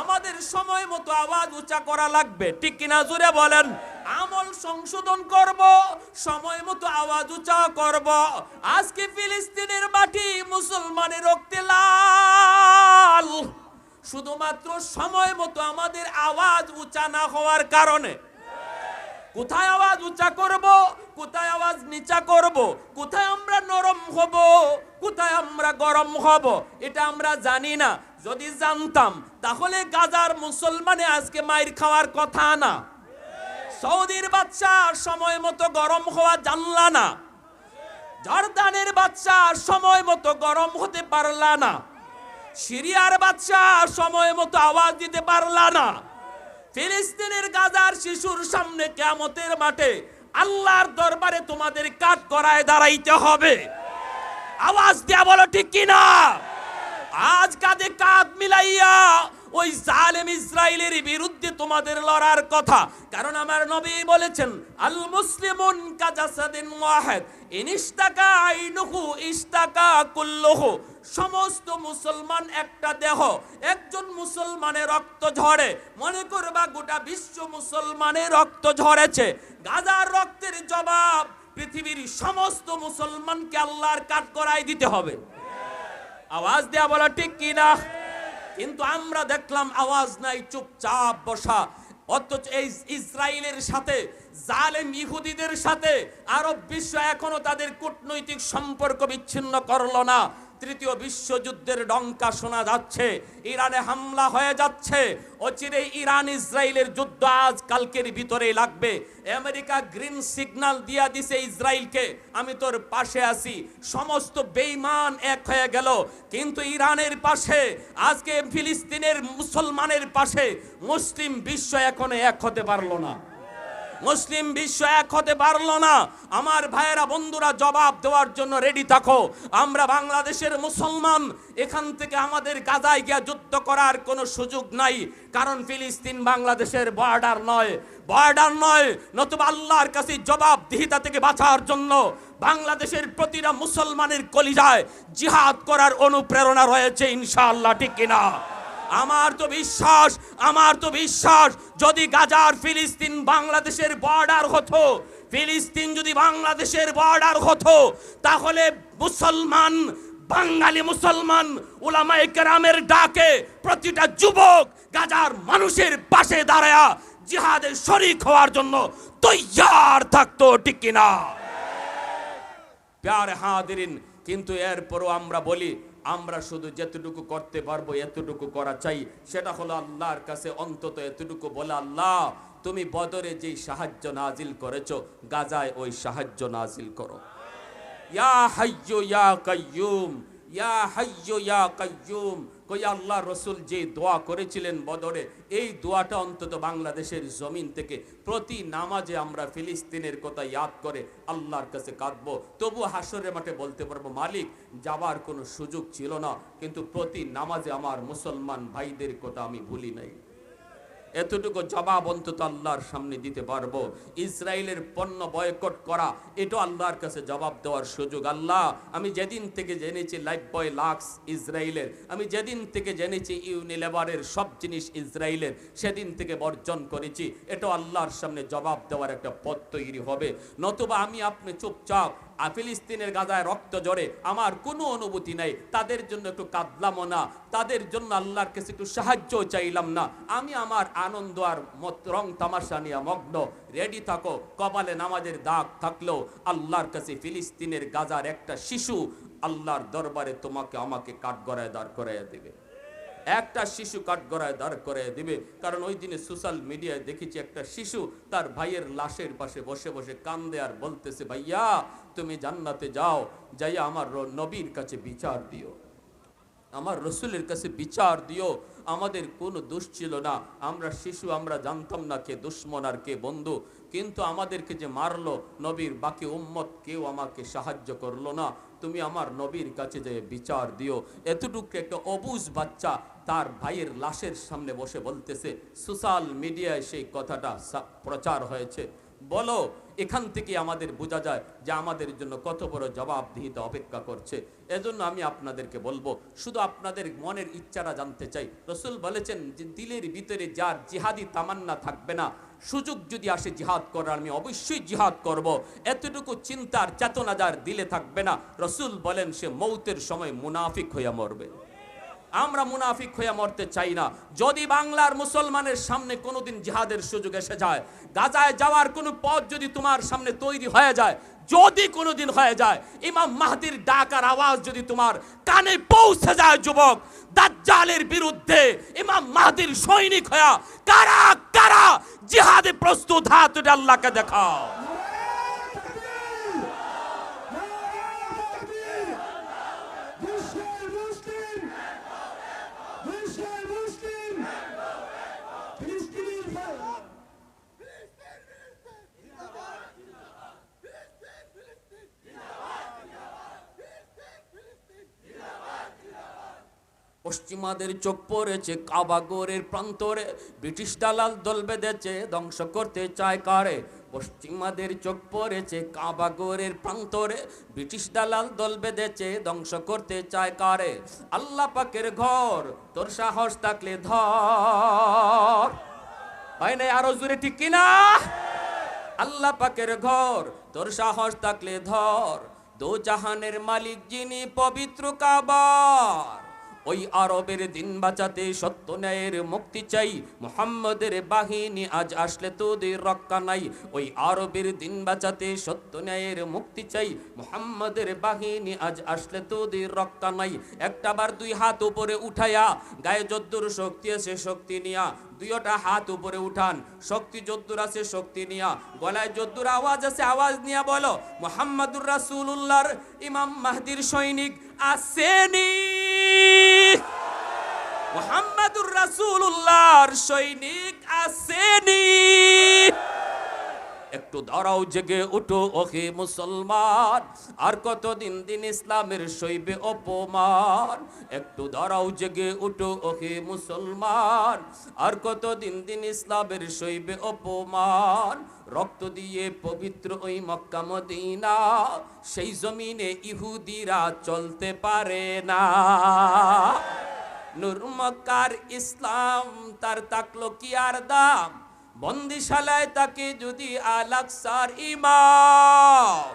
আমাদের সময় মতো আওয়াজ উঁচা করা লাগবে। ঠিক কিনা জুড়ে বলেন? আমল সংশোধন করব, সময় মতো আওয়াজ উঁচা করব। আজকে ফিলিস্তিনের মাটি মুসলমানের রক্তে লাল। শুধুমাত্র সময় মতো আমাদের আওয়াজ উঁচা না হওয়ার কারণে। কোথায় আওয়াজ উঁচা করব? কোথায় আওয়াজ নিচা করব? কোথায় আমরা নরম হব? কোথায় আমরা গরম হব? এটা আমরা জানি না। যদি জানতাম, তাহলে গাজার মুসলমানে আজকে মাইর খাওয়ার কথা না। সৌদির বাচ্চা সময় মতো গরম হওয়া জানলা না। জর্দানের বাচ্চা সময় মতো গরম হতে পারলা না। সিরিয়ার বাচ্চা সময় মতো আওয়াজ দিতে পারলা না। ফিলিস্তিনের গাজার শিশুর সামনে কেমতের মাঠে আল্লাহর দরবারে তোমাদের কাঠ করায় দাঁড়াইতে হবে। আওয়াজ দেয়া বলো, ঠিক কিনা? আজ কাঁধে কাঁধ মিলাইয়া ওই জালেম ইসরায়েলের বিরুদ্ধে তোমাদের লড়ার কথা। কারণ আমার নবী বলেছেন, আল ইনিস্তাকা আইনুহু সমস্ত মুসলমান একটা দেহ, একজন মুসলমানের রক্ত ঝরে। মনে করবা গোটা বিশ্ব মুসলমানের রক্ত ঝরেছে। গাজার রক্তের জবাব পৃথিবীর সমস্ত মুসলমানকে আল্লাহর কাঠ করাই দিতে হবে। আওয়াজ দেয়া বলা ঠিক কি না কিন্তু আমরা দেখলাম আওয়াজ নাই, চুপচাপ বসা। অথচ এই ইসরায়েলের সাথে, জালেম ইহুদিদের সাথে, আরব বিশ্ব এখনও তাদের কূটনৈতিক সম্পর্ক বিচ্ছিন্ন করল না। তৃতীয় বিশ্বযুদ্ধের ডঙ্কা শোনা যাচ্ছে। ইরানে হামলা হয়ে যাচ্ছে। অচিরে ইরান ইসরায়েলের যুদ্ধ আজ কালকের ভিতরেই লাগবে। আমেরিকা গ্রিন সিগন্যাল দিয়া দিছে ইসরায়েলকে। আমি তোর পাশে আছি। সমস্ত বেইমান এক হয়ে গেল। কিন্তু ইরানের পাশে, আজকে ফিলিস্তিনের মুসলমানের পাশে মুসলিম বিশ্ব এখনও এক হতে পারল না। মুসলিম বিশ্ব এক হতে পারল না। আমার ভাইয়েরা, বন্ধুরা, জবাব দেওয়ার জন্য রেডি থাকো। আমরা বাংলাদেশের মুসলমান, এখান থেকে আমাদের গাজায় গিয়া যুদ্ধ করার কোনো সুযোগ নাই। কারণ ফিলিস্তিন বাংলাদেশের বর্ডার নয়। বর্ডার নয়, নতুবা আল্লাহর কাছে জবাবদিহিতা থেকে বাঁচার জন্য বাংলাদেশের প্রতিটা মুসলমানের কলিজায় জিহাদ করার অনুপ্রেরণা রয়েছে, ইনশাআল্লাহ, ঠিক কিনা? আমার তো বিশ্বাস, আমার তো বিশ্বাস, যদি গাজার ফিলিস্তিন বাংলাদেশের বর্ডার হতো, ফিলিস্তিন যদি বাংলাদেশের বর্ডার হতো, তাহলে মুসলমান, বাঙালি মুসলমান উলামায়ে কেরামের ডাকে প্রতিটা যুবক গাজার মানুষের পাশে দাঁড়ায়া জিহাদে শরিক হওয়ার জন্য তৈয়ার থাকতো, ঠিক কিনা? প্যার হাদিরিন, কিন্তু এরপরও আমরা বলি আমরা শুধু যেতটুকু করতে পারব, এতটুকু করা চাই। সেটা হলো আল্লাহর কাছে অন্তত এতটুকু বলে, আল্লাহ, তুমি বদরে যেই সাহায্য নাজিল করেছ, গাজায় ওই সাহায্য নাজিল করো। ইয়া হাইয়ু ইয়া কাইয়ুম ইয়া হাইয়ু ইয়া কাইয়ুম কই আল্লাহ রসুল যে দোয়া করেছিলেন বদরে, এই দোয়াটা অন্তত বাংলাদেশের জমিন থেকে প্রতি নামাজে আমরা ফিলিস্তিনের কথা ইয়াদ করে আল্লাহর কাছে কাঁদবো। তবু হাসরের মাঠে বলতে পারব, মালিক, যাবার কোনো সুযোগ ছিল না, কিন্তু প্রতি নামাজে আমার মুসলমান ভাইদের কথা আমি ভুলি নাই। এতটুকু জবাব অন্তত আল্লাহর সামনে দিতে পারব। ইসরায়েলের পণ্য বয়কট করা এটা আল্লাহর কাছে জবাব দেওয়ার সুযোগ। আল্লাহ, আমি যেদিন থেকে জেনেছি লাইফ বয় লাক্স ইসরায়েলের, আমি যেদিন থেকে জেনেছি ইউনিলেভারের সব জিনিস ইসরায়েলের, সেদিন থেকে বর্জন করেছি। এটা আল্লাহর সামনে জবাব দেওয়ার একটা পথ তৈরি হবে। নতুবা আমি আপনি চুপচাপ ফিলিস্তিনের গাজায় রক্ত জড়ে আমার কোনো অনুভূতি নাই। তাদের জন্য একটু কাঁদলামও না। তাদের জন্য আল্লাহর কাছে একটু সাহায্য চাইলাম না। আমি আমার আনন্দ আর মত রং তামাশা নিয়ে মগ্ন। রেডি থাকো, কপালে নামাজের দাগ থাকলেও আল্লাহর কাছে ফিলিস্তিনের গাজার একটা শিশু আল্লাহর দরবারে তোমাকে আমাকে কাঠগড়ায় দাঁড় করাইয়া দেবে। একটা শিশু কাঠগড়ায় দাঁড় করে দিবে। কারণ ওই দিনে সোশ্যাল মিডিয়ায় দেখেছি একটা শিশু তার ভাইয়ের লাশের পাশে বসে বসে কান্দে আর বলতেছে, ভাইয়া, তুমি জান্নাতে যাও, যাইয়া আমার নবীর কাছে বিচার দিও। আমার রসুলের কাছে বিচার দিও। আমাদের কোনো দোষ ছিল না। আমরা শিশু, আমরা জানতাম না কে দুশ্মন আর কে বন্ধু। কিন্তু আমাদেরকে যে মারলো নবীর বাকি উম্মত কেউ আমাকে সাহায্য করল না। তুমি আমার নবীর কাছে যে বিচার দিও। এতটুকু একটা অবুজ বাচ্চা তার ভাইয়ের লাশের সামনে বসে বলতেছে, সোশ্যাল মিডিয়ায় সেই কথাটা প্রচার হয়েছে। বলো, এখান থেকে আমাদের বোঝা যায় যে আমাদের জন্য কত বড় জবাবদিহিতা অপেক্ষা করছে। এজন্য আমি আপনাদেরকে বলব, শুধু আপনাদের মনের ইচ্ছাটা জানতে চাই। রসুল বলেছেন যে, দিলের ভিতরে যার জিহাদি তামান্না থাকবে না, সুযোগ যদি আসে জিহাদ করার, আমি অবশ্যই জিহাদ করব। এতটুকু চিন্তার চেতনা যার দিলে থাকবে না। রসুল বলেন, সে মৌতের সময় মুনাফিক হইয়া মরবে। আমরা মুনাফিক হয়ে মরতে চাই না। যদি বাংলার মুসলমানের সামনে কোনোদিন জিহাদের সুযোগ এসে যায়, গাজায় যাওয়ার কোনো পথ যদি তোমার সামনে তৈরি হয়ে যায়, যদি কোনোদিন হয়ে যায়, ইমাম মাহদির ডাকার আওয়াজ যদি তোমার কানে পৌঁছে যায়, যুবক, দাজ্জালের বিরুদ্ধে ইমাম মাহদির সৈনিক হয়া, কারা কারা জিহাদে প্রস্তুত হাত আল্লাহকে দেখাও বিশ্বের মুসলিম বিশ্বের মুসলিম ফিলিস্তিনের ভাই পশ্চিমাদের চোখ পড়েছে কাবাগরের প্রান্তরে ব্রিটিশ দালাল দল বেঁধেছে, ধ্বংস করতে চায় কারে? পশ্চিমাদের চোখ পড়েছে কাবাগরের প্রান্তরে ব্রিটিশ দালাল দল বেঁধেছে, ধ্বংস করতে চায় কারে? আল্লাহ পাকের ঘর, তোর সাহস থাকলে ধর। হয় নাই আরও জোরে ঠিক কিনা? আল্লাহ পাকের ঘর, তোর সাহস থাকলে ধর। দো জাহানের মালিক যিনি পবিত্র কাবার ওই আরবের দিন বাঁচাতে সত্য ন্যায়ের মুক্তি চাই। মুহাম্মদের বাহিনী আজ আসলে তোদের রক্ষা নাই। ওই আরবের দিন বাঁচাতে সত্য ন্যায়ের মুক্তি চাই। মুহাম্মদের বাহিনী আজ আসলে তোদের রক্ষা নাই। একটা বার দুই হাত উপরে উঠাইয়া গায়ে যদ্দুর শক্তি আছে, শক্তি নিয়া। দুইটা হাত উপরে উঠান, শক্তি যদ্দুর আছে, শক্তি নিয়া। গলায় যদ্দুর আওয়াজ আছে, আওয়াজ নিয়া বলো, মোহাম্মদুর রাসূলুল্লাহর ইমাম মাহদির সৈনিক আসেনি। মোহাম্মদুর রাসূলুল্লাহর সৈনিক আসেনি। একটু দাঁড়াও, জেগে উঠো, ওহে মুসলমান। আর কতদিন দিন ইসলামের সইবে অপমান? একটু দাঁড়াও, জেগে উঠো, ওহে মুসলমান। আর কতদিন দিন ইসলামের সইবে অপমান? রক্ত দিয়ে পবিত্র ওই মক্কা মদিনা, সেই জমিনে ইহুদিরা চলতে পারে না। নূর মক্কার ইসলাম, তার তাকলো কি আর দাম? বন্দিশালায় তাকে যদি আলাকসার ইমাম,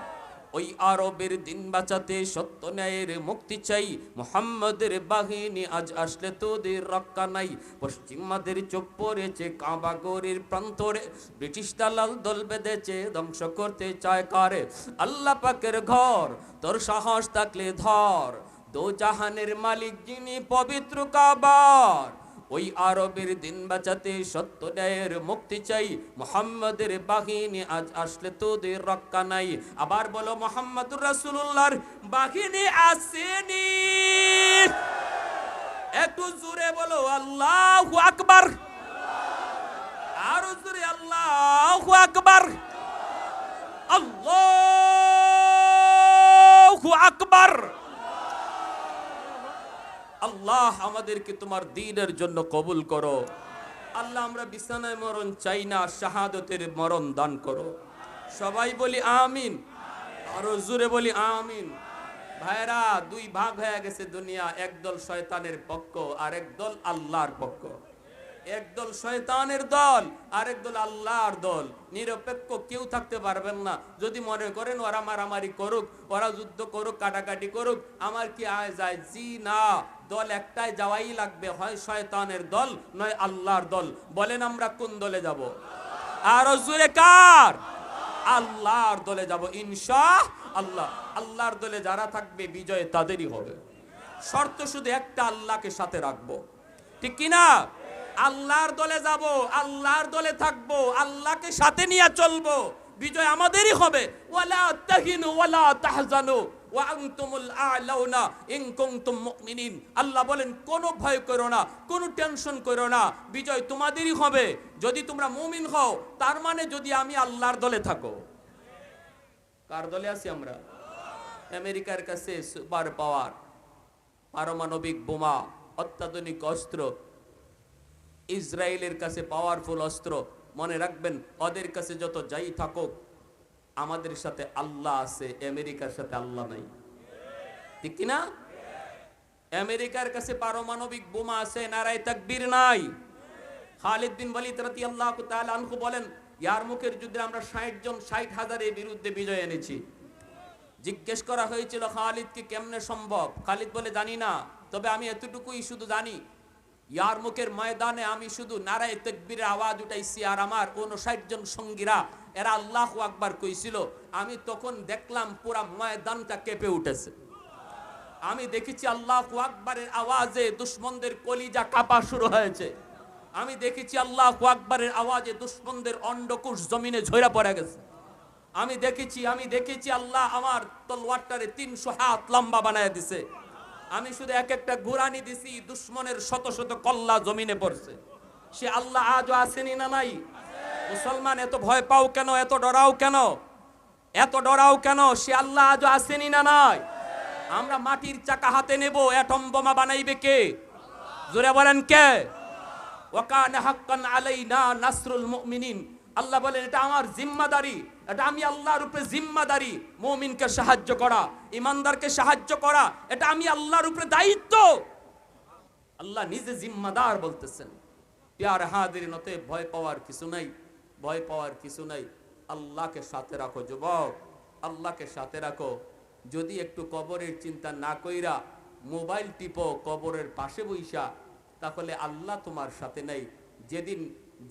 ওই আরবের দিন বাঁচাতে সত্য ন্যায়ের মুক্তি চাই। মোহাম্মদের বাহিনী আজ আসলে তোদের রক্ষা নাই। পশ্চিমাদের চোখ পড়েছে কাবাগরের প্রান্তরে। ব্রিটিশ দালাল দল বেঁধেছে, ধ্বংস করতে চায় কারে? আল্লাহ পাকের ঘর, তোর সাহস থাকলে ধর। দো জাহানের মালিক যিনি পবিত্র কাবার, ওই আরবের দিন বাঁচাতে সত্য ন্যায়ের মুক্তি চাই। মোহাম্মদের বাহিনী আজ আসলে তোদের রক্ষা নাই। আবার বলো, মোহাম্মদুর রাসূলুল্লাহর বাহিনী আসেনি। একটু জোরে বলো, আল্লাহু আকবার। আরও জোরে, আল্লাহু আকবার। আল্লাহু আকবার। আল্লাহ আমাদেরকে তোমার দিনের জন্য কবুল করো। আল্লাহ আমরা বিছানায় মরণ চাই না, শাহাদতের মরণ দান করো। সবাই বলি আমিন। আরও জোরে বলি আমিন। ভাইরা দুই ভাগ হয়ে গেছে দুনিয়া একদল শয়তানের পক্ষ আর একদল আল্লাহর পক্ষ। একদল শয়তানের দল, আরেক দল আল্লাহর দল। নিরপেক্ষ কেউ থাকতে পারবেন না। যদি মনে করেন ওরা মারামারি করুক, ওরা যুদ্ধ করুক, কাটাকাটি করুক, আমার কি আয় যায়? জি না। দল একটাই যাওয়াই লাগবে, হয় শয়তানের দল, নয় আল্লাহর দল। বলেন আমরা কোন দলে যাব? আর জুরে কার? আল্লাহর দলে যাব ইনশা আল্লাহ, আল্লাহর দলে যারা থাকবে, বিজয় তাদেরই হবে। শর্ত শুধু একটা, আল্লাহকে সাথে রাখব। ঠিক কি না? আল্লাহর দলে যাব, আল্লাহর দলে থাকব, আল্লাহকে সাথে নিয়ে চলবো। বিজয় আমাদেরই হবে। ওয়ালা তাহিনু, ওয়ালা তাহজানু। আল্লাহ বলেন, কোনো ভয় করো না, কোনো টেনশন করো না, বিজয় তোমাদেরই হবে। যদি তোমরা মুমিন হও, তার মানে যদি আমি আল্লাহর দলে থাকো। কার দলে আছি আমরা? আমেরিকার কাছে সুপার পাওয়ার, পারমাণবিক বোমা, অত্যাধুনিক অস্ত্র, ইসরায়েলের কাছে পাওয়ারফুল অস্ত্র। মনে রাখবেন, ওদের কাছে যত যাই থাকুক আমাদের সাথে আল্লাহ আছে, আমেরিকার সাথে আল্লাহ নাই। ঠিক কিনা? আমেরিকার কাছে পারমাণবিক বোমা আছে, নারায় তাকবীর নাই। খালিদ বিন ওয়ালিদ রাদিয়াল্লাহু তাআলা আনহু বলেন ইয়ারমুকের যুদ্ধে আমরা 60 জন 60 হাজারের বিরুদ্ধে বিজয় এনেছি। জিজ্ঞেস করা হয়েছিল খালিদকে কেমনে সম্ভব? খালিদ বলে, জানি না, তবে আমি এতটুকুই শুধু জানি ইয়ারমুকের ময়দানে আমি শুধু নারায় তাকবীরের আওয়াজ উঠাইছি, আর আমার উনষাট জন সঙ্গীরা এরা আল্লাহ আকবার কইছিল, আমি তখন দেখলাম পুরা ময়দানটা কেঁপে উঠেছে। আমি দেখেছি আল্লাহ আকবরের আওয়াজে দুশ্মনদের কলিজা কাপা শুরু হয়েছে। আমি দেখেছি আল্লাহ আকবরের আওয়াজে দুশ্মনদের অন্ডকুশ জমিনে ঝরা পড়ে গেছে। আমি দেখেছি আমি দেখেছি আল্লাহ আমার তলোয়ারটারে তিনশো হাত লম্বা বানায় দিছে। আমি শুধু এক একটা ঘুরানি দিছি, দুশ্মনের শত শত কল্লা জমিনে পড়ছে। সে আল্লাহ আজও আসেনি না নাই? মুসলমান এত ভয় পাও কেন? এত ডরাও কেন? এত ডরাও কেন? সে আল্লাহ আজও আসেনি না নাই? আমরা মাটির চাকা হাতে নেব, অ্যাটম বোমা বানাইবে কে? জোরে বলেন কে? ওয়াকান হাক্কান আলাইনা নাসরুল মুমিনিন। আল্লাহ বলেন, এটা আমার জিম্মাদারি। এটা আমি আল্লাহর উপরে জিম্মাদারি। মুমিনকে সাহায্য করা, ইমানদারকে সাহায্য করা, এটা আমি আল্লাহর উপরে দায়িত্ব। আল্লাহ নিজে জিম্মাদার বলতেছেন। প্যার হাদির নতে ভয় পাওয়ার কিছু নাই। ভয় পাওয়ার কিছু নাই। আল্লাহকে সাথে রাখো যুবক, আল্লাহকে সাথে রাখো। যদি একটু কবরের চিন্তা না কইরা মোবাইল টিপো কবরের পাশে বইসা, তাহলে আল্লাহ তোমার সাথে নাই। যেদিন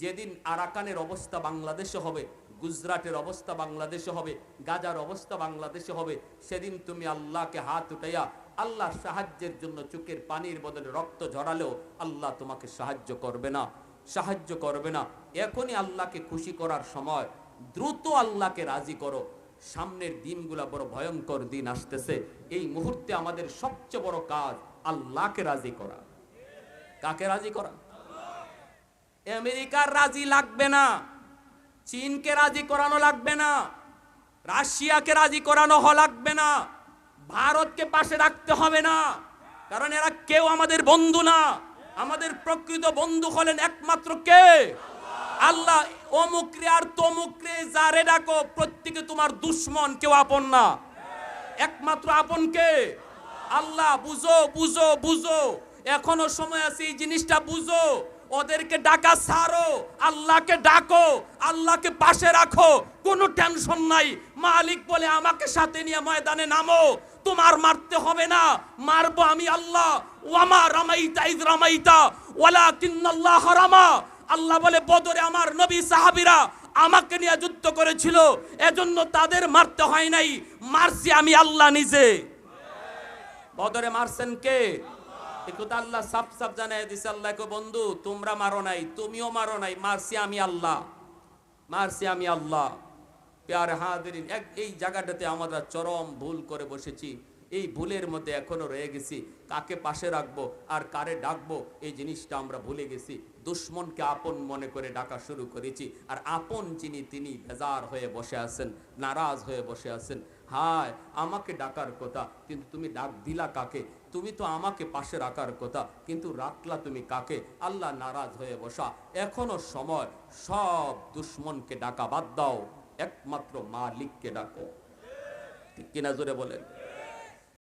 যেদিন আরাকানের অবস্থা বাংলাদেশে হবে, গুজরাটের অবস্থা বাংলাদেশে হবে, গাজার অবস্থা বাংলাদেশে হবে, সেদিন তুমি আল্লাহকে হাত উঠাইয়া আল্লাহ সাহায্যের জন্য চোখের পানির বদলে রক্ত ঝরালেও আল্লাহ তোমাকে সাহায্য করবে না। সাহায্য করবে না। এখনই আল্লাহকে খুশি করার সময়। দ্রুত আল্লাহকে রাজি করো। সামনের দিনগুলা বড় ভয়ঙ্কর দিন আসতেছে। এই মুহূর্তে আমাদের সবচেয়ে বড় কাজ আল্লাহকে রাজি করা। কাকে রাজি করা? আমেরিকার রাজি লাগবে না। চীনকে রাজি করানো লাগবে না। রাশিয়াকে রাজি করানো লাগবে না। ভারতকে পাশে রাখতে হবে না। কারণ এরা কেউ আমাদের বন্ধু না। আমাদের প্রকৃত বন্ধু হলেন একমাত্র কে? আল্লাহ। অমুকরে আর তমুকরে যারে ডাকো, প্রত্যেকে তোমার দুশ্মন, কেউ আপন না। একমাত্র আপন কে? আল্লাহ, বুঝো বুঝো বুঝো। এখনও সময় আছে এই জিনিসটা, বুঝো। ওদেরকে ডাকা, ছাড়ো। আল্লাহকে ডাকো, আল্লাহকে পাশে রাখো। কোনো টেনশন নাই। মালিক বলে, আমাকে সাথে নিয়ে ময়দানে নামো। তোমার মারতে হবে না। মারবো আমি আল্লাহ। ওয়ামা রামাইতা ইদ রামাইতা ওয়ালা কিন্নাল্লাহ রামা। আল্লাহ বলে, বদরে আমার নবী সাহাবীরা আমাকে নিয়ে যুদ্ধ করেছিল, এজন্য তাদের মারতে হয় নাই। মারছি আমি আল্লাহ নিজে। বদরে মারছেন কে? একথা আল্লাহ সাপ সাপ জানাই দিছে। বন্ধু, তোমরা মারো নাই, তুমিও মারো নাই, মারছি আমি আল্লাহ। মারছি আমি আল্লাহ। প্যার হাদিরিন এক এই জায়গাটাতে আমরা চরম ভুল করে বসেছি। এই ভুলের মধ্যে এখনও রয়ে গেছি। কাকে পাশে রাখব আর কারে ডাকবো, এই জিনিসটা আমরা ভুলে গেছি। দুশ্মনকে আপন মনে করে ডাকা শুরু করেছি। আর আপন যিনি, তিনি বেজার হয়ে বসে আছেন, নারাজ হয়ে বসে আছেন। হায়, আমাকে ডাকার কথা, কিন্তু তুমি ডাক দিলা কাকে? তুমি তো আমাকে পাশে রাখার কথা, কিন্তু রাখলা তুমি কাকে? আল্লাহ নারাজ হয়ে বসা। এখনও সময়, সব দুশ্মনকে ডাকা বাদ দাও। একমাত্র মালিককে ডাকো। ঠিক কিনা জোরে বলেন?